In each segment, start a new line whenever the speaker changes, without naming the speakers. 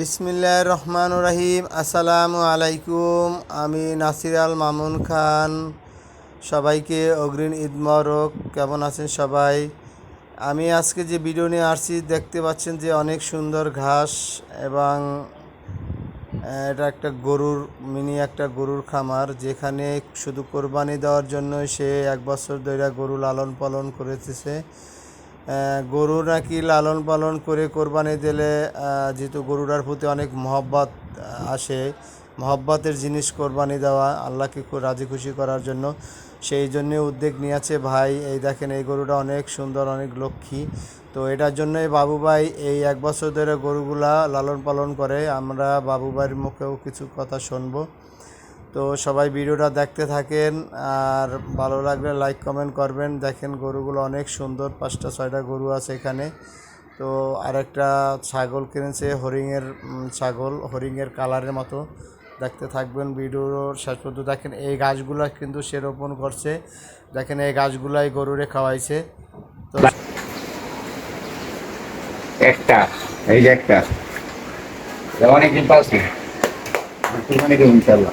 বিসমিল্লাহ রহমান রাহিম। আসসালামু আলাইকুম। আমি নাসির আল মামুন খান। সবাইকে অগ্রিম ঈদ মরক কেমন আছেন সবাই? আমি আজকে যে ভিডিও নিয়ে আসছি, দেখতে পাচ্ছেন যে অনেক সুন্দর ঘাস এবং এটা একটা গরুর, মিনি একটা গরুর খামার, যেখানে শুধু কোরবানি দেওয়ার জন্য সে এক বছর ধরে গরু লালন পালন করেছে। গরু নাকি লালন পালন করে কোরবানি দিলে যেহেতু গরুটার প্রতি অনেক মহব্বত আসে, মহব্বতের জিনিস কোরবানি দেওয়া, আল্লাহকে রাজি খুশি করার জন্য। সেই জন্যে উদ্যোগ নিয়েছে ভাই, এই দেখেন এই গরুটা অনেক সুন্দর, অনেক লক্ষ্মী। তো এটার জন্যই বাবু ভাই এই এক বছর ধরে গরুগুলা লালন পালন করে। আমরা বাবু ভাইয়ের মুখেও কিছু কথা শুনব। তো সবাই ভিডিওটা দেখতে থাকেন, আর ভালো লাগলে লাইক কমেন্ট করবেন। দেখেন গরুগুলো অনেক সুন্দর, পাঁচটা, ছয়টা গরু আছে এখানে। তো আরেকটা ছাগল কিনেছে হরিংয়ের ছাগল হরিংয়ের কালারের মতো। দেখতে থাকবেন ভিডিওর শেষ পর্যন্ত। দেখেন এই গাছগুলো কিন্তু সে রোপণ করছে। দেখেন এই গাছগুলাই গরুরে খাওয়াইছে। তো
একটা, এই যে একটা। অনেকদিন পাচ্ছি ইনশাল্লাহ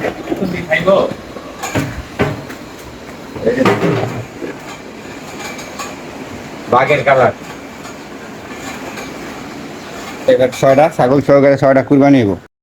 ছয়টা ছাগল সহকারে ছয়টা কুরবানি হইব।